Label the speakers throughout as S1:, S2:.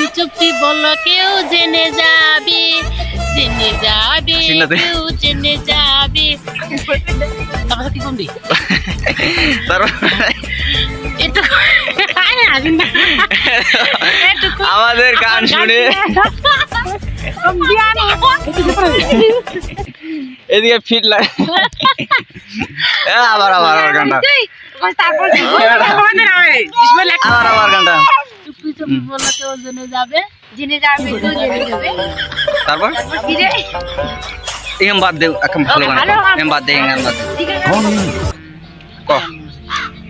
S1: চুপি চুপি বলো কেউ জেনে যাবে জেনে যাবে কেউ জেনে যাবে। তারপর কি কমবি
S2: আমাদের গান শুনে। এদিকে ফিট লাগে আবার আবার আবার গানটা। আবার আবার গানটা।
S1: চুপি চুপি বলো কেউ জেনে যাবে
S3: জেনে যাবে কেউ জেনে যাবে
S2: তারপর
S3: ফিরে
S2: এম বাদ দে এখন ভালো গান
S3: ভালো গান।
S2: এম বাদ দে গান বাদ দে
S3: ঠিক আছে
S2: ক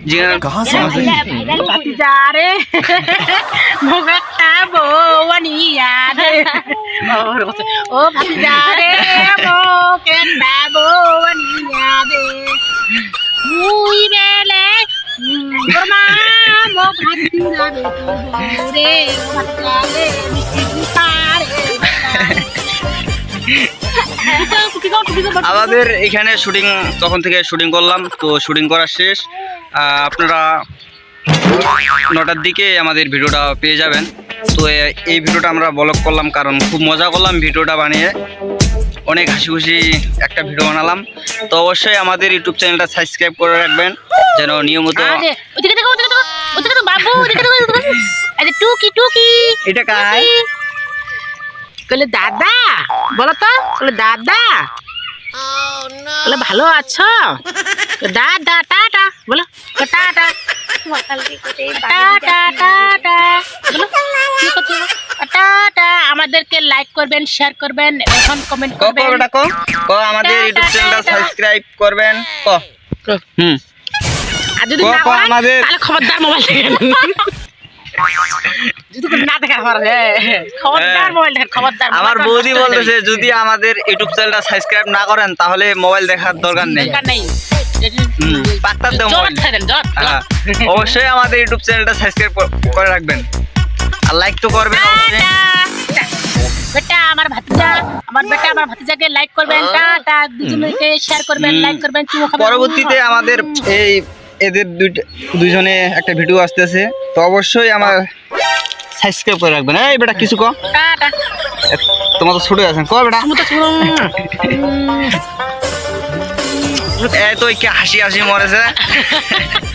S2: জি গান
S4: कहाँ से
S3: ভাইরাল ভাইরাল
S1: ভাতিজা রে মোগাটা বৌয়ানিয়া রে ও ভাতিজা রে মোকেটা বৌয়ানিয়া রে মুই বেলে
S2: আমাদের এখানে শুটিং, তখন থেকে শুটিং করলাম, তো শুটিং করা শেষ। আপনারা নটার দিকে আমাদের ভিডিওটা পেয়ে যাবেন। তো এই ভিডিওটা আমরা ব্লগ করলাম কারণ খুব মজা করলাম ভিডিওটা বানিয়ে। অনেক হাসি খুশি একটা ভিডিও বানালাম। তো অবশ্যই আমাদের ইউটিউব চ্যানেলটা সাবস্ক্রাইব করে রাখবেন যেন নিয়মিত
S1: আরে ওদিকে দেখো ওদিকে দেখো ওদিকে দেখো বাবু ওদিকে দেখো ওদিকে দেখো। এই যে টুকি টুকি।
S2: এটা কাজ
S1: কলে দাদা বলো তো। বলে দাদা। বলে ভালো আছো? দাদা টাটা। বলো টাটা। টাটা টাটা আমাদেরকে লাইক করবেন শেয়ার করবেন এখন কমেন্ট
S2: ক ক
S1: করবেন।
S2: বেটা ক? ক আমাদের ইউটিউব চ্যানেলটা সাবস্ক্রাইব করবেন ক? হুম।
S1: আর যদি না করেন
S2: আমাদের-
S1: তাহলে খবরদার মোবাইল দেখেন যদি না দেখা পারে খবরদার
S2: হ্যাঁ।
S1: মোবাইল দেখেন খবরদার
S2: আমার বৌদি বলতেছে যদি আমাদের ইউটিউব চ্যানেলটা সাবস্ক্রাইব না করেন তাহলে মোবাইল দেখার দরকার নেই। হ্যাঁ, অবশ্যই আমাদের ইউটিউব চ্যানেলটা সাবস্ক্রাইব করে রাখবেন। আর লাইক তো করবেন অবশ্যই।
S1: আমার বেটা আমার ভাতিজাকে লাইক করবেন টাটা দুজনকে শেয়ার করবেন লাইক করবেন
S2: পরবর্তীতে আমাদের এই এদের দুইজনে একটা ভিডিও আসতেছে তো অবশ্যই আমার সাবস্ক্রাইব করে রাখবেন। এই বেটা কিছু ক
S1: টাটা।
S2: তোমার তো ছোট আছেন ক বেটা?
S1: তুমি তো
S2: এই তো কি হাসি হাসি মরেছে।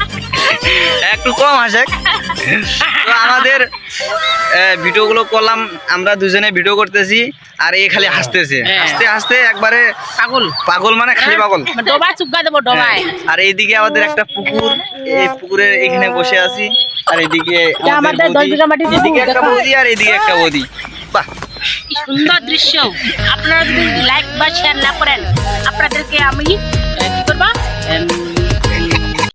S2: একটু কম হাসে তো আমাদের ভিডিওগুলো করলাম আমরা দুজনে ভিডিও করতেছি আর এ খালি হাসতেছে।
S1: হ্যাঁ।
S2: হাসতে হাসতে একবারে
S1: পাগল।
S2: পাগল মানে খালি পাগল।
S1: ডোবায় চুপকা দেবো ডোবায়।
S2: হ্যাঁ। আর এইদিকে আমাদের একটা পুকুর এই পুকুরের এখানে বসে আছি আর এইদিকে
S1: আমাদের
S2: আমাদের
S1: দশ
S2: বৌদি।
S1: বিঘা মাটির পুকুর,
S2: এদিকে একটা। বৌদি আর এইদিকে একটা বৌদি। বাহ।
S1: কি সুন্দর দৃশ্য। আপনারা যদি লাইক বা শেয়ার না করেন আপনাদেরকে আমি